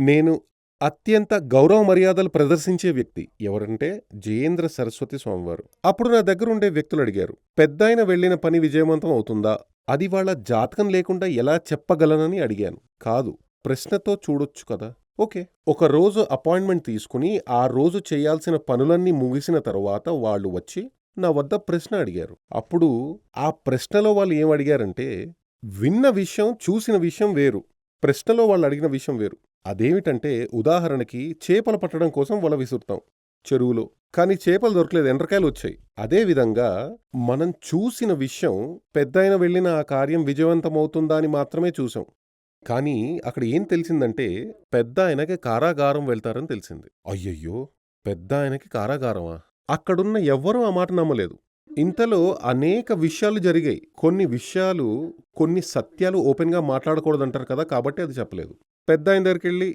నేను అత్యంత గౌరవ మర్యాదలు ప్రదర్శించే వ్యక్తి. ఎవరంటే జయేంద్ర సరస్వతి స్వామివారు. అప్పుడు నా దగ్గర ఉండే వ్యక్తులు అడిగారు పెద్దాయన వెళ్ళిన పని విజయవంతం అవుతుందా? అది వాళ్ళ జాతకం లేకుండా ఎలా చెప్పగలనని అడిగాను. కాదు ప్రశ్నతో చూడొచ్చు కదా. ఓకే. ఒక రోజు అపాయింట్మెంట్ తీసుకుని ఆ రోజు చేయాల్సిన పనులన్నీ ముగిసిన తరువాత వాళ్ళు వచ్చి నా వద్ద ప్రశ్న అడిగారు. అప్పుడు ఆ ప్రశ్నలో వాళ్ళు ఏం అడిగారంటే విన్న విషయం చూసిన విషయం వేరు. ప్రశ్నలో వాళ్ళు అడిగిన విషయం వేరు. అదేమిటంటే ఉదాహరణకి చేపలు పట్టడం కోసం వల విసురుతాం. చెరువులో. కానీ చేపలు దొరకలేదు ఎండ్రకాయలు వచ్చాయి. అదే విధంగా మనం చూసిన విషయం పెద్దాయన వెళ్ళిన ఆ కార్యం విజయవంతమవుతుందా అని మాత్రమే చూసాం. కానీ అక్కడ ఏం తెలిసిందంటే పెద్ద ఆయనకి కారాగారం వెళ్తారని తెలిసింది. అయ్యయ్యో! పెద్ద ఆయనకి కారాగారమా? అక్కడున్న ఎవ్వరూ ఆ మాట నమ్మలేదు. ఇంతలో అనేక విషయాలు జరిగాయి. కొన్ని విషయాలు కొన్ని సత్యాలు ఓపెన్గా మాట్లాడకూడదంటారు కదా కాబట్టి అది చెప్పలేదు. పెద్ద ఆయన దగ్గరికి వెళ్ళి